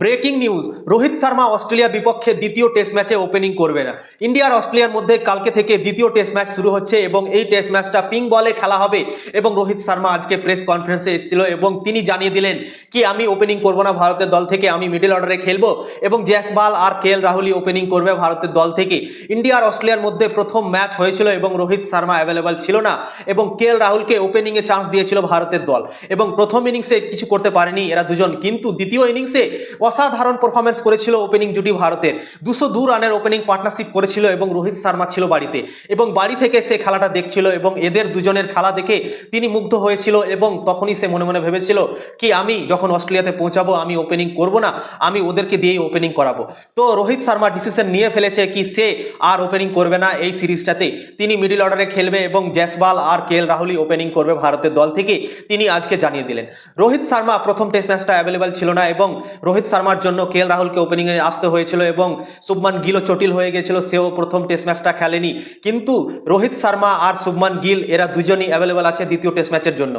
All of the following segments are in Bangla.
ব্রেকিং নিউজ, রোহিত শর্মা অস্ট্রেলিয়ার বিপক্ষে দ্বিতীয় টেস্ট ম্যাচে ওপেনিং করবে না। ইন্ডিয়া আর অস্ট্রেলিয়ার মধ্যে কালকে থেকে দ্বিতীয় টেস্ট ম্যাচ শুরু হচ্ছে এবং এই টেস্ট ম্যাচটা পিং বলে খেলা হবে এবং রোহিত শর্মা আজকে প্রেস কনফারেন্সে এসেছিল এবং তিনি জানিয়ে দিলেন কি, আমি ওপেনিং করব না ভারতের দল থেকে, আমি মিডল অর্ডারে খেলব এবং জয়সওয়াল আর কে এল রাহুলই ওপেনিং করবে ভারতের দল থেকে। ইন্ডিয়া আর অস্ট্রেলিয়ার মধ্যে প্রথম ম্যাচ হয়েছিল এবং রোহিত শর্মা অ্যাভেলেবল ছিল না এবং কে এল রাহুলকে ওপেনিংয়ে চান্স দিয়েছিল ভারতের দল এবং প্রথম ইনিংসে কিছু করতে পারেনি এরা দুজন। কিন্তু দ্বিতীয় ইনিংসে অসাধারণ পারফরমেন্স করেছিল ওপেনিং জুটি ভারতের। দুশো দু রানের ওপেনিং পার্টনারশিপ করেছিল এবং রোহিত শর্মা ছিল বাড়িতে। এবং বাড়ি থেকে সে খেলাটা দেখছিল এবং এদের দুজনের খেলা দেখে তিনি মুগ্ধ হয়েছিল এবং তখনই সে মনে মনে ভেবেছিল কি আমি যখন অস্ট্রেলিয়াতে পৌঁছাবো, আমি ওপেনিং করব না, আমি ওদেরকে দিয়েই ওপেনিং করাবো। তো রোহিত শর্মা ডিসিশন নিয়ে ফেলেছে কি সে আর ওপেনিং করবে না এই সিরিজটাতে। তিনি মিডিল অর্ডারে খেলবে এবং জয়সওয়াল আর কে এল রাহুলই ওপেনিং করবে ভারতের দল থেকে, তিনি আজকে জানিয়ে দিলেন। রোহিত শর্মা প্রথম টেস্ট ম্যাচটা অ্যাভেলেবেল ছিল না এবং রোহিত শর্মার জন্য কে এল রাহুলকে ওপেনিংয়ে আসতে হয়েছিল এবং শুভমান গিলও চটিল হয়ে গেছিল, সেও প্রথম টেস্ট ম্যাচটা খেলেনি। কিন্তু রোহিত শর্মা আর শুভমান গিল, এরা দুজনই অ্যাভেলেবেল আছে দ্বিতীয় টেস্ট ম্যাচের জন্য।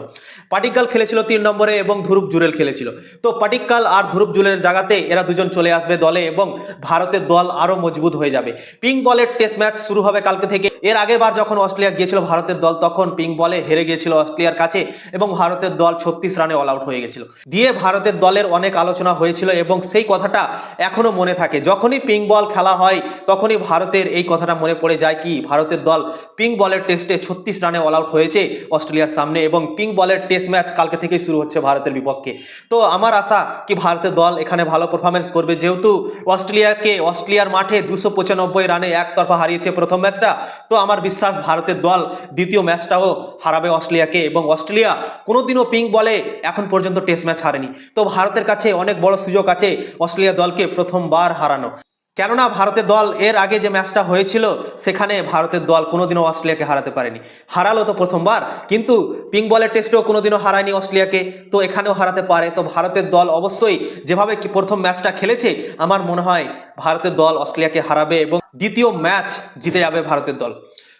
পাটিক্কাল খেলেছিল তিন নম্বরে এবং ধ্রুব জুরেল খেলেছিল। তো পাটিক্কাল আর ধ্রুব জুরের জায়গাতে এরা দুজন চলে আসবে দলে এবং ভারতের দল আরও মজবুত হয়ে যাবে। পিঙ্ক বলের টেস্ট ম্যাচ শুরু হবে কালকে থেকে। এর আগেবার যখন অস্ট্রেলিয়া গিয়েছিল, ভারতের দল তখন পিঙ্ক বলে হেরে গিয়েছিল অস্ট্রেলিয়ার কাছে এবং ভারতের দল ছত্রিশ রানে অল আউট হয়ে গেছিল। দিয়ে ভারতের দলের অনেক আলোচনা হয়েছিল এবং সেই কথাটা এখনও মনে থাকে। যখনই পিঙ্ক বল খেলা হয়, তখনই ভারতের এই কথাটা মনে পড়ে যায় কি, ভারতের দল পিঙ্ক বলের টেস্টে ছত্রিশ রানে অল আউট হয়েছে অস্ট্রেলিয়ার সামনে এবং পিঙ্ক বলের টেস্ট ম্যাচ কালকে থেকেই শুরু হচ্ছে ভারতের বিপক্ষে। তো আমার আশা কি ভারতের দল এখানে ভালো পারফরমেন্স করবে? যেহেতু অস্ট্রেলিয়াকে অস্ট্রেলিয়ার মাঠে দুশো পঁচানব্বই রানে একতরফা হারিয়েছে প্রথম ম্যাচটা তো আমার বিশ্বাস ভারতের দল দ্বিতীয় ম্যাচটাও হারাবে অস্ট্রেলিয়াকে এবং অস্ট্রেলিয়া কোনোদিনও পিঙ্ক বলে এখন পর্যন্ত টেস্ট ম্যাচ হারেনি। তো ভারতের কাছে অনেক বড় সুযোগ আছে, অস্ট্রেলিয়া দলকে প্রথমবার হারানো। কেননা ভারতের দল এর আগে যে ম্যাচটা হয়েছিল, সেখানে ভারতের দল কোনোদিনও অস্ট্রেলিয়াকে হারাতে পারেনি। হারালো তো প্রথমবার, কিন্তু পিঙ্ক বলের টেস্টেও কোনোদিনও হারায়নি অস্ট্রেলিয়াকে। তো এখানেও হারাতে পারে। তো ভারতের দল অবশ্যই যেভাবে প্রথম ম্যাচটা খেলেছে, আমার মনে হয় ভারতের দল অস্ট্রেলিয়াকে হারাবে এবং দ্বিতীয় ম্যাচ জিতে যাবে ভারতের দল।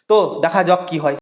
তো দেখা যাক কি হয়।